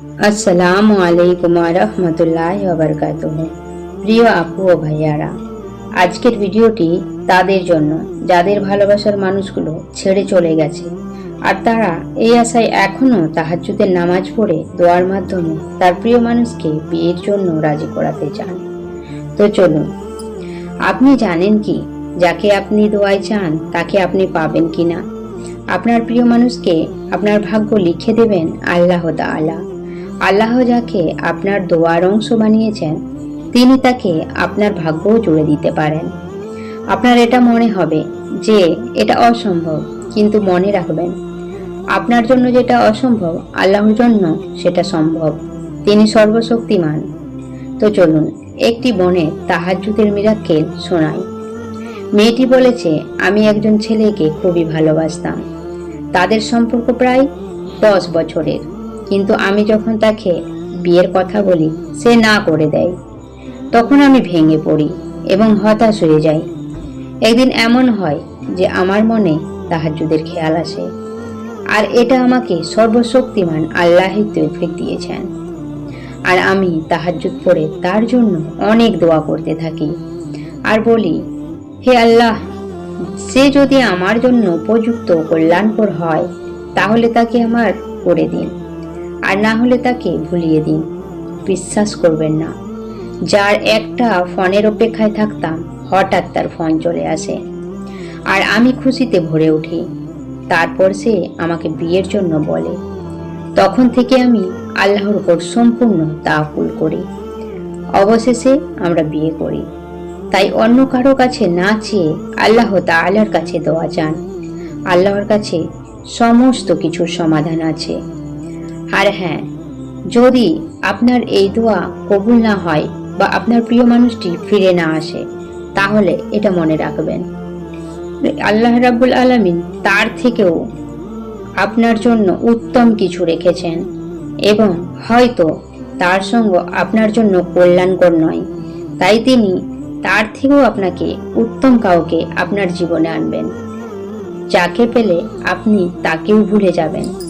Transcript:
আসসালামু আলাইকুম রহমতুল্লাহ বরকাত প্রিয় আপু ও ভাইয়ারা, আজকের ভিডিওটি তাদের জন্য, যাদের ভালোবাসার মানুষগুলো ছেড়ে চলে গেছে, আর তারা এই আশায় এখনও তাহাজ্জুদের নামাজ পড়ে দোয়ার মাধ্যমে তার প্রিয় মানুষকে বিয়ের জন্য রাজি করাতে চান। তো চলুন, আপনি জানেন কি, যাকে আপনি দোয়ায় চান, তাকে আপনি পাবেন কি না আপনার প্রিয় মানুষকে আপনার ভাগ্য লিখে দেবেন আল্লাহ তাআলা। আল্লাহ যাকে আপনার দোয়ার অংশ বানিয়েছেন, তিনি তাকে আপনার ভাগ্যও জুড়ে দিতে পারেন। আপনার এটা মনে হবে যে এটা অসম্ভব, কিন্তু মনে রাখবেন, আপনার জন্য যেটা অসম্ভব, আল্লাহর জন্য সেটা সম্ভব। তিনি সর্বশক্তিমান। তো চলুন, একটি বনে তাহাজ্জুদের মিরাক্কেল শোনাই। মেয়েটি বলেছে, আমি একজন ছেলেকে খুবই ভালোবাসতাম। তাদের সম্পর্ক প্রায় দশ বছরের। কিন্তু আমি যখন তাকে বিয়ের কথা বলি, সে না করে দেয়। তখন আমি ভেঙে পড়ি এবং হতাশ হয়ে যাই। একদিন এমন হয় যে আমার মনে তাহাজ্জুদের খেয়াল আসে। আর এটা আমাকে সর্বশক্তিমান আল্লাহের তৌফিক দিয়েছেন। আর আমি তাহাজ্জুদ পড়ে তার জন্য অনেক দোয়া করতে থাকি। আর বলি, হে আল্লাহ, সে যদি আমার জন্য উপযুক্ত কল্যাণকর হয়, তাহলে তাকে আমার করে দিন। আর না হলে তাকে ভুলিয়ে দিন। বিশ্বাস করবেন না। যার একটা ফোনের অপেক্ষায় থাকতাম, হঠাৎ তার ফোন চলে আসে। আর আমি খুশিতে ভরে উঠি। তারপর সে আমাকে বিয়ের জন্য বলে। তখন থেকে আমি আল্লাহর উপর সম্পূর্ণ তাকুল করি। অবশেষে আমরা বিয়ে করি। তাই অন্য কারও কাছে না চেয়ে আল্লাহ তাআলার কাছে দোয়া চান। আল্লাহর কাছে সমস্ত কিছুর সমাধান আছে। আর হ্যাঁ যদি আপনার এই দোয়া কবুল না হয় বা আপনার প্রিয় মানুষটি ফিরে না আসে, তাহলে এটা মনে রাখবেন। আল্লাহ রাব্বুল আলামিন তার থেকেও আপনার জন্য উত্তম কিছু রেখেছেন এবং হয়তো তার সঙ্গ আপনার জন্য কল্যাণকর নয়। তাই তিনি তার থেকেও আপনাকে উত্তম কাউকে আপনার জীবনে আনবেন। যাকে পেলে আপনি তাকেও ভুলে যাবেন।